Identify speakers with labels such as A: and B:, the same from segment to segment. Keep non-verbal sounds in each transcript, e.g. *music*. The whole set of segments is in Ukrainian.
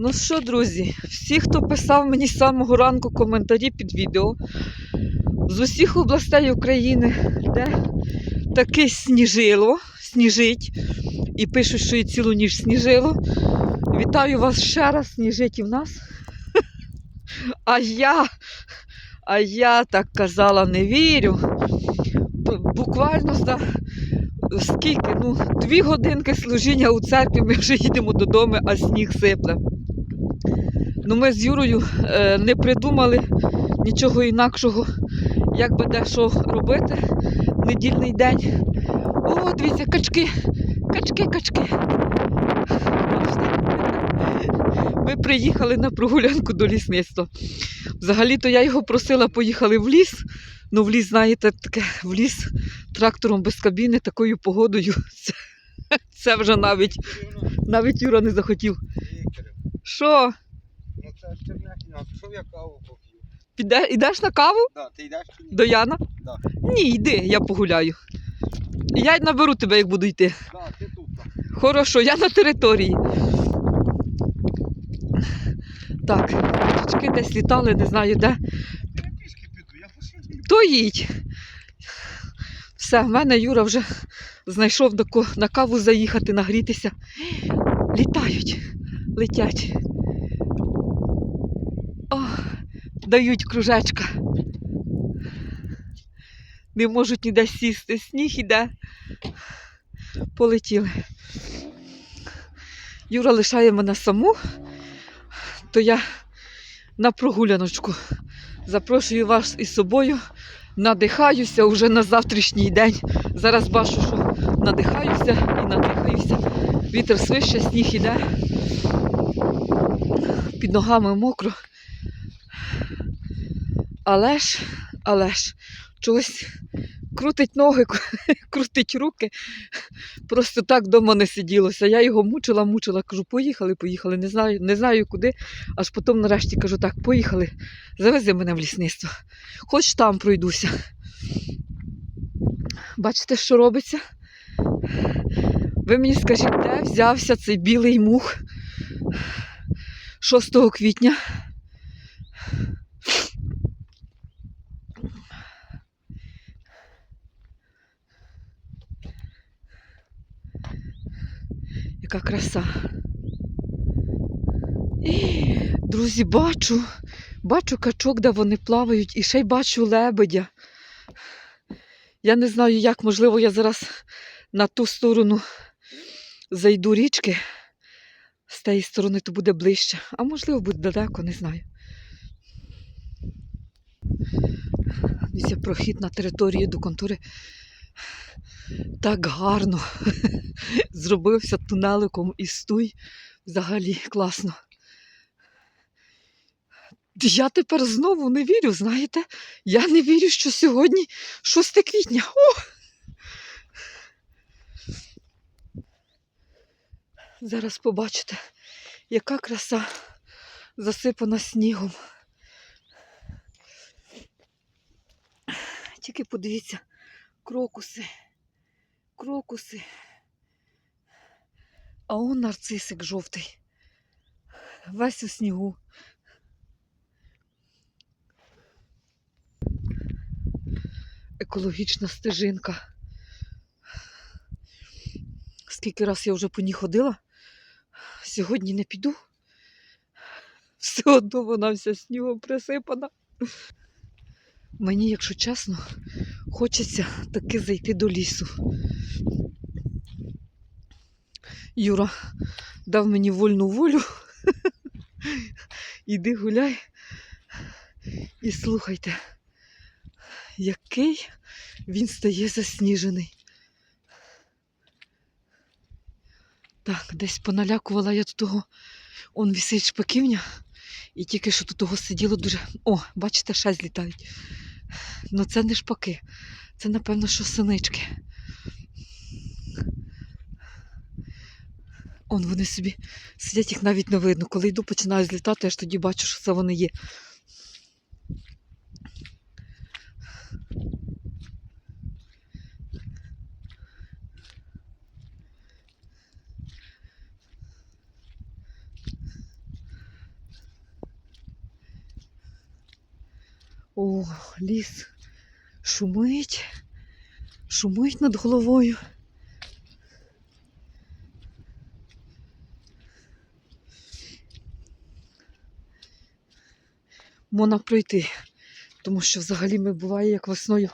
A: Ну що, друзі, всі, хто писав мені з самого ранку коментарі під відео з усіх областей України, де таке сніжило, сніжить, і пишуть, що і цілу ніч сніжило. Вітаю вас ще раз, сніжить і в нас. А я, а я так казала, не вірю. Буквально за скільки? Ну, дві годинки служіння у церкві, ми вже їдемо додому, а сніг сипле. Ну, ми з Юрою е, не придумали нічого інакшого, як би де що робити в недільний день. О, дивіться, качки, качки, качки. Ми приїхали на прогулянку до лісництва. Взагалі-то я його просила поїхали в ліс. Ну, в ліс, знаєте, таке в ліс трактором без кабіни, такою погодою. Це, це вже навіть, навіть Юра не захотів. Що?
B: Ну це ж Чернехіна, пішов я каву поп'ю.
A: Піде, ідеш на каву
B: Да, ти йдеш чи ні?
A: до Яна?
B: Да.
A: Ні, йди, я погуляю. Я й наберу тебе, як буду йти.
B: Да, ти тут. так.
A: Хорошо, я на території. Так, качки десь літали, не знаю де.
B: Я пішки піду, я пошив.
A: То їдь. Все, в мене Юра вже знайшов ко- на каву заїхати, нагрітися. Літають, летять. О, дають кружечка. Не можуть ніде сісти. Сніг іде. Полетіли. Юра лишає мене саму, то я на прогуляночку. Запрошую вас із собою. Надихаюся вже на завтрашній день. Зараз бачу, що надихаюся і надихаюся. Вітер свище, сніг іде. Під ногами мокро. Але ж, але ж, чогось крутить ноги, *laughs* крутить руки. Просто так вдома не сиділося. Я його мучила, мучила, кажу, поїхали, поїхали. Не знаю, не знаю куди. Аж потім нарешті кажу, так, поїхали, завези мене в лісництво. Хоч там пройдуся. Бачите, що робиться? Ви мені скажіть, де взявся цей білий мух 6 квітня? Яка краса. І, друзі, бачу, бачу качок, де вони плавають, і ще й бачу лебедя. Я не знаю, як, можливо, я зараз на ту сторону зайду річки. З тієї сторони то буде ближче, а можливо буде далеко, не знаю. Дивіться, прохід на території до контори так гарно *laughs* зробився тунеликом і стуй. Взагалі класно. Я тепер знову не вірю, знаєте? Я не вірю, що сьогодні 6 квітня. О! Зараз побачите, яка краса засипана снігом. Тільки подивіться, крокуси, крокуси. А он нарцисик жовтий. Весь у снігу. Екологічна стежинка. Скільки раз я вже по ній ходила, сьогодні не піду. Все одно вона вся снігом присипана. Мені, якщо чесно, хочеться таки зайти до лісу. Юра дав мені вольну волю. *laughs* Іди гуляй і слухайте, який він стає засніжений. Так, десь поналякувала я до того. Он висить шпаківня, і тільки що тут того сиділо дуже. О, бачите, ще злітають. Ну це не шпаки, це, напевно, що синички. Он вони собі сидять, їх навіть не видно. Коли йду, починаю злітати, аж тоді бачу, що це вони є. О, ліс шумить, шумить над головою. Можна пройти, тому що взагалі ми буває, як весною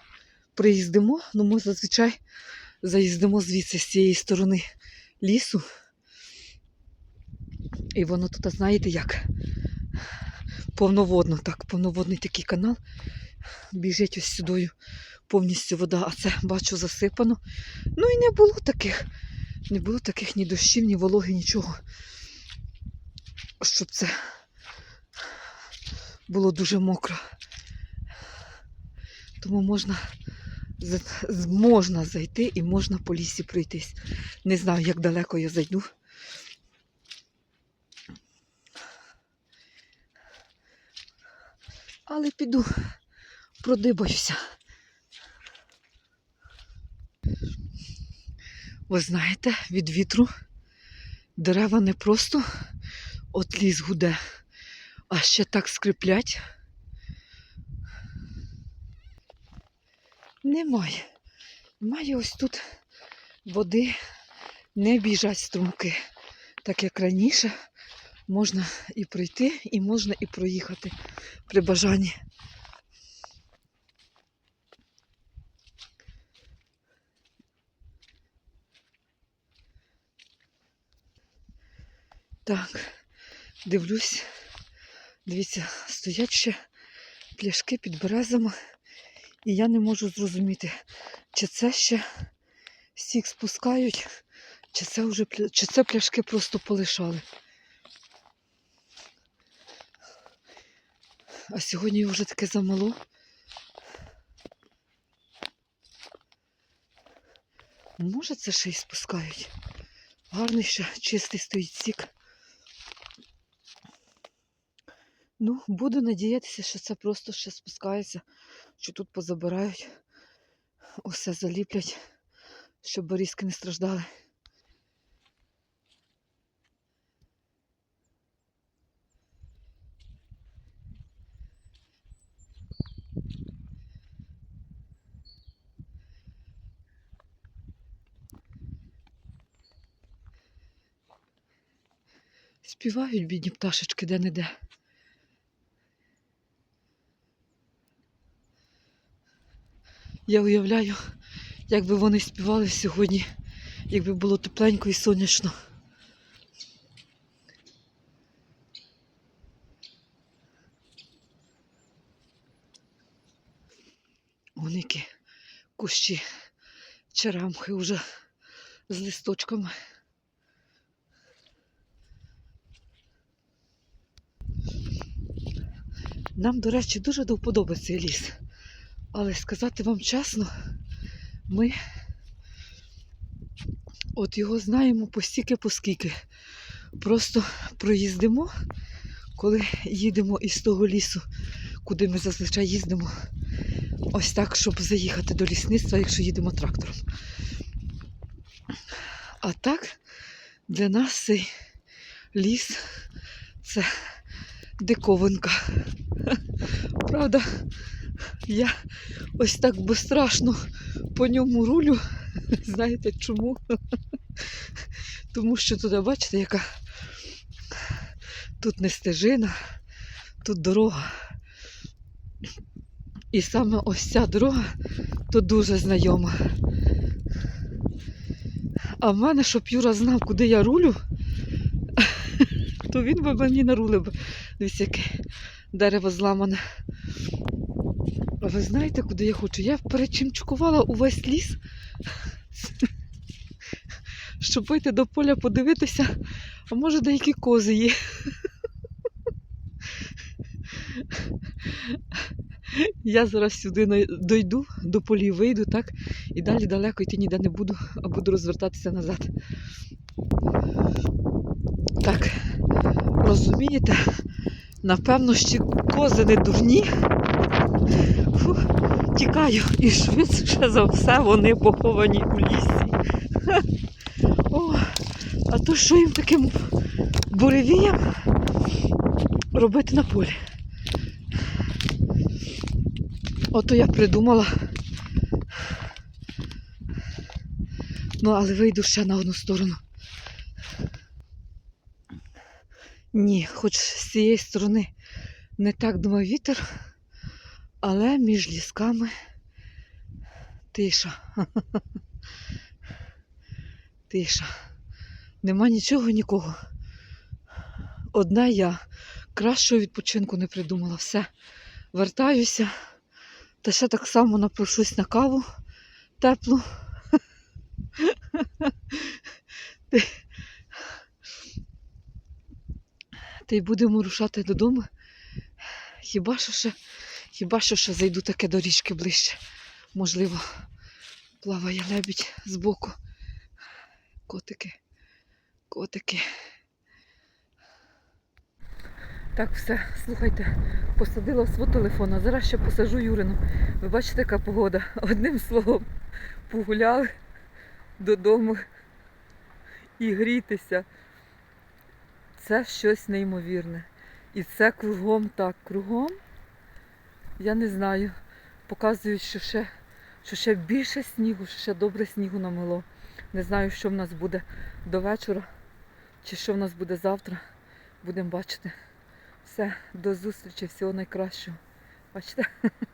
A: приїздимо, ну ми зазвичай заїздимо звідси з цієї сторони лісу. І воно тут, знаєте, як повноводно, так, повноводний такий канал. Біжить ось сюдою повністю вода, а це бачу засипано. Ну і не було таких, не було таких ні дощів, ні вологи, нічого. Щоб це було дуже мокро. Тому можна, можна зайти і можна по лісі пройтись. Не знаю, як далеко я зайду. Але піду, продибаюся. Ви знаєте, від вітру дерева не просто от ліс гуде, а ще так скриплять. Немає. Немає ось тут води, не біжать струмки. Так як раніше можна і пройти, і можна і проїхати при бажанні. Так, дивлюсь. Дивіться, стоять ще пляшки під березами, і я не можу зрозуміти, чи це ще сік спускають, чи це вже чи це пляшки просто полишали. А сьогодні вже таке замало. Може, це ще й спускають. Гарний ще чистий стоїть сік. Ну, буду надіятися, що це просто ще спускається, що тут позабирають, усе заліплять, щоб борізки не страждали. Співають бідні пташечки де-не-де. Я уявляю, як би вони співали сьогодні, якби було тепленько і сонячно. Вон які кущі черемхи вже з листочками. Нам, до речі, дуже до ліс. Але сказати вам чесно, ми от його знаємо постільки поскільки. Просто проїздимо, коли їдемо із того лісу, куди ми зазвичай їздимо. Ось так, щоб заїхати до лісництва, якщо їдемо трактором. А так, для нас цей ліс це диковинка. Правда, я ось так безстрашно по ньому рулю. Знаєте чому? Тому що туди, бачите, яка тут не стежина, тут дорога. І саме ось ця дорога то дуже знайома. А в мене, щоб Юра знав, куди я рулю, *laughs* то він би мені нарулив. Дивіться, яке дерево зламане. А ви знаєте, куди я хочу? Я перечимчукувала увесь ліс, *laughs* щоб вийти до поля подивитися, а може деякі кози є. Я зараз сюди дойду, до полів вийду, так? І далі далеко йти ніде не буду, а буду розвертатися назад. Так, розумієте? Напевно, ще кози не дурні. Фу, тікаю і швидше за все вони поховані у лісі. О, а то що їм таким буревієм робити на полі? Ото я придумала. Ну, але вийду ще на одну сторону. Ні, хоч з цієї сторони не так дме вітер, але між лісками тиша. *laughs* Тиша. Нема нічого, нікого. Одна я. Кращого відпочинку не придумала. Все. Вертаюся. Та ще так само напрошусь на каву теплу. *laughs* Ти- Та й будемо рушати додому. Хіба що ще, хіба що ще зайду таке до річки ближче. Можливо, плаває лебідь збоку. Котики, котики. Так, все, слухайте, посадила свого телефона. Зараз ще посажу Юрину. Ви бачите, яка погода. Одним словом, погуляли додому і грітися. Це щось неймовірне. І це кругом так, кругом. Я не знаю. Показують, що ще, що ще більше снігу, що ще добре снігу намело. Не знаю, що в нас буде до вечора, чи що в нас буде завтра. Будемо бачити. Все, до зустрічі, всього найкращого. Бачите? *laughs*